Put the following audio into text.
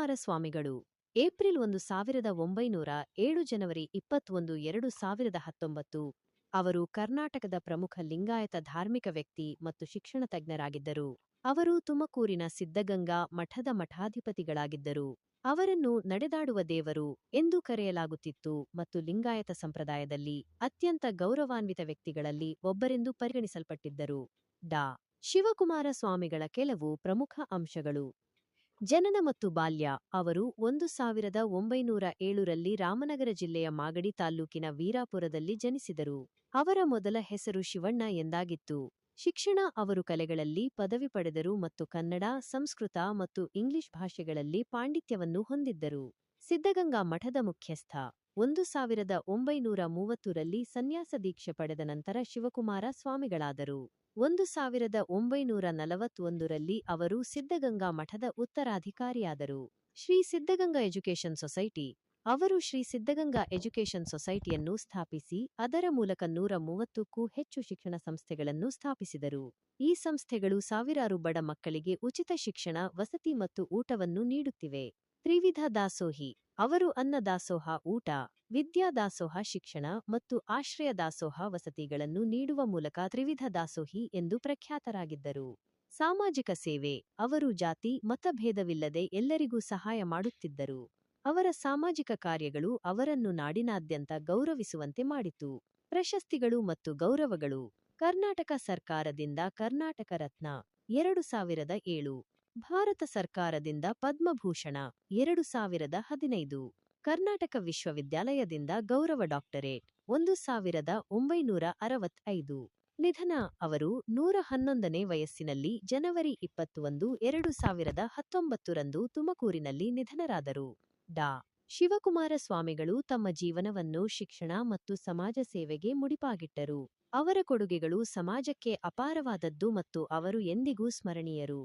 ಶಿವಕುಮಾರ ಸ್ವಾಮಿಗಳು ಏಪ್ರಿಲ್ ಒಂದು ಸಾವಿರದ ಒಂಬೈನೂರ ಏಳು ಜನವರಿ ಇಪ್ಪತ್ತೊಂದು, ಎರಡು ಸಾವಿರದ ಹತ್ತೊಂಬತ್ತು, ಅವರು ಕರ್ನಾಟಕದ ಪ್ರಮುಖ ಲಿಂಗಾಯತ ಧಾರ್ಮಿಕ ವ್ಯಕ್ತಿ ಮತ್ತು ಶಿಕ್ಷಣ ತಜ್ಞರಾಗಿದ್ದರು. ಅವರು ತುಮಕೂರಿನ ಸಿದ್ಧಗಂಗಾ ಮಠದ ಮಠಾಧಿಪತಿಗಳಾಗಿದ್ದರು. ಅವರನ್ನು ನಡೆದಾಡುವ ದೇವರು ಎಂದು ಕರೆಯಲಾಗುತ್ತಿತ್ತು ಮತ್ತು ಲಿಂಗಾಯತ ಸಂಪ್ರದಾಯದಲ್ಲಿ ಅತ್ಯಂತ ಗೌರವಾನ್ವಿತ ವ್ಯಕ್ತಿಗಳಲ್ಲಿ ಒಬ್ಬರೆಂದು ಪರಿಗಣಿಸಲ್ಪಟ್ಟಿದ್ದರು. ಡಾ. ಶಿವಕುಮಾರ ಸ್ವಾಮಿಗಳ ಕೆಲವು ಪ್ರಮುಖ ಅಂಶಗಳು. ಜನನ ಮತ್ತು ಬಾಲ್ಯ ಅವರು ಒಂದು ಸಾವಿರದ ಒಂಬೈನೂರ ಏಳರಲ್ಲಿ ರಾಮನಗರ ಜಿಲ್ಲೆಯ ಮಾಗಡಿ ತಾಲ್ಲೂಕಿನ ವೀರಾಪುರದಲ್ಲಿ ಜನಿಸಿದರು. ಅವರ ಮೊದಲ ಹೆಸರು ಶಿವಣ್ಣ ಎಂದಾಗಿತ್ತು. ಶಿಕ್ಷಣ ಅವರು ಕಲೆಗಳಲ್ಲಿ ಪದವಿ ಪಡೆದರು ಮತ್ತು ಕನ್ನಡ, ಸಂಸ್ಕೃತ ಮತ್ತು ಇಂಗ್ಲಿಷ್ ಭಾಷೆಗಳಲ್ಲಿ ಪಾಂಡಿತ್ಯವನ್ನು ಹೊಂದಿದ್ದರು. ಸಿದ್ಧಗಂಗಾ ಮಠದ ಮುಖ್ಯಸ್ಥ. ಒಂದು ಸಾವಿರದ ಒಂಬೈನೂರ ಮೂವತ್ತರಲ್ಲಿ ಸನ್ಯಾಸ ದೀಕ್ಷೆ ಪಡೆದ ನಂತರ ಶಿವಕುಮಾರ ಸ್ವಾಮಿಗಳಾದರು. ಒಂದು ಸಾವಿರದ ಒಂಬೈನೂರ ನಲವತ್ತೊಂದರಲ್ಲಿ ಅವರು ಸಿದ್ಧಗಂಗಾ ಮಠದ ಉತ್ತರಾಧಿಕಾರಿಯಾದರು. ಶ್ರೀ ಸಿದ್ಧಗಂಗಾ ಎಜುಕೇಷನ್ ಸೊಸೈಟಿ, ಅವರು ಶ್ರೀ ಸಿದ್ಧಗಂಗಾ ಎಜುಕೇಷನ್ ಸೊಸೈಟಿಯನ್ನು ಸ್ಥಾಪಿಸಿ, ಅದರ ಮೂಲಕ ನೂರ ಮೂವತ್ತಕ್ಕೂ ಹೆಚ್ಚು ಶಿಕ್ಷಣ ಸಂಸ್ಥೆಗಳನ್ನು ಸ್ಥಾಪಿಸಿದರು. ಈ ಸಂಸ್ಥೆಗಳು ಸಾವಿರಾರು ಬಡ ಮಕ್ಕಳಿಗೆ ಉಚಿತ ಶಿಕ್ಷಣ, ವಸತಿ ಮತ್ತು ಊಟವನ್ನು ನೀಡುತ್ತಿವೆ. ತ್ರಿವಿಧ ದಾಸೋಹಿ ಅವರು ಅನ್ನದಾಸೋಹ ಊಟ, ವಿದ್ಯಾ ದಾಸೋಹ, ಶಿಕ್ಷಣ ಮತ್ತು ಆಶ್ರಯ ದಾಸೋಹ ವಸತಿಗಳನ್ನು ನೀಡುವ ಮೂಲಕ ತ್ರಿವಿಧ ದಾಸೋಹಿ ಎಂದು ಪ್ರಖ್ಯಾತರಾಗಿದ್ದರು. ಸಾಮಾಜಿಕ ಸೇವೆ, ಅವರು ಜಾತಿ ಮತಭೇದವಿಲ್ಲದೆ ಎಲ್ಲರಿಗೂ ಸಹಾಯ ಮಾಡುತ್ತಿದ್ದರು. ಅವರ ಸಾಮಾಜಿಕ ಕಾರ್ಯಗಳು ಅವರನ್ನು ನಾಡಿನಾದ್ಯಂತ ಗೌರವಿಸುವಂತೆ ಮಾಡಿತು. ಪ್ರಶಸ್ತಿಗಳು ಮತ್ತು ಗೌರವಗಳು, ಕರ್ನಾಟಕ ಸರ್ಕಾರದಿಂದ ಕರ್ನಾಟಕ ರತ್ನ, ಎರಡು ಸಾವಿರದ ಏಳು. ಭಾರತ ಸರ್ಕಾರದಿಂದ ಪದ್ಮಭೂಷಣ ಎರಡು ಸಾವಿರದ ಹದಿನೈದು. ಕರ್ನಾಟಕ ವಿಶ್ವವಿದ್ಯಾಲಯದಿಂದ ಗೌರವ ಡಾಕ್ಟರೇಟ್ ಒಂದು ಸಾವಿರದ ಒಂಬೈನೂರ ಅರವತ್ತೈದು. ನಿಧನ ಅವರು ನೂರ ಹನ್ನೊಂದನೇ ವಯಸ್ಸಿನಲ್ಲಿ ಜನವರಿ ಇಪ್ಪತ್ತೊಂದು, ಎರಡು ಸಾವಿರದ ಹತ್ತೊಂಬತ್ತರಂದು ತುಮಕೂರಿನಲ್ಲಿ ನಿಧನರಾದರು. ಡಾ. ಶಿವಕುಮಾರ ಸ್ವಾಮಿಗಳು ತಮ್ಮ ಜೀವನವನ್ನು ಶಿಕ್ಷಣ ಮತ್ತು ಸಮಾಜ ಸೇವೆಗೆ ಮುಡಿಪಾಗಿಟ್ಟರು. ಅವರ ಕೊಡುಗೆಗಳು ಸಮಾಜಕ್ಕೆ ಅಪಾರವಾದದ್ದು ಮತ್ತು ಅವರು ಎಂದಿಗೂ ಸ್ಮರಣೀಯರು.